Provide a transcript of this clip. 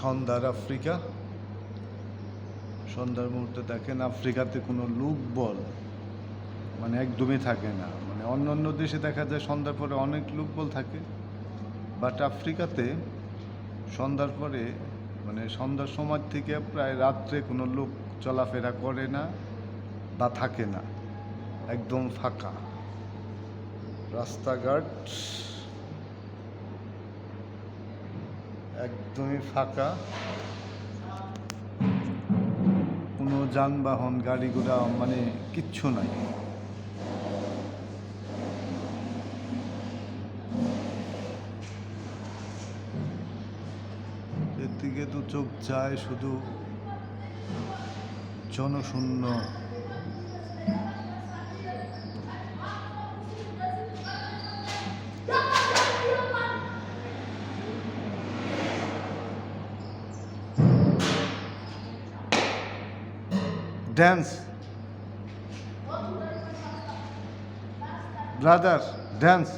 সন্ধ্যার আফ্রিকা। সন্ধ্যার মুহূর্তে দেখেন আফ্রিকাতে কোনো লোক বল মানে একদমই থাকে না। মানে অন্য অন্য দেশে দেখা যায় সন্ধ্যার পরে অনেক লোক বল থাকে। বাট আফ্রিকাতে সন্ধ্যার পরে মানে সন্ধ্যার সময় থেকে প্রায় রাত্রে কোনো লোক চলাফেরা করে না বা থাকে না। একদম ফাঁকা। রাস্তাঘাট একদমই ফাঁকা। কোনো যানবাহন গাড়ি ঘোড়া মানে কিচ্ছু নাই। এর দিকে তো চোখ যায় শুধু জনশূন্য। Dance brother dance.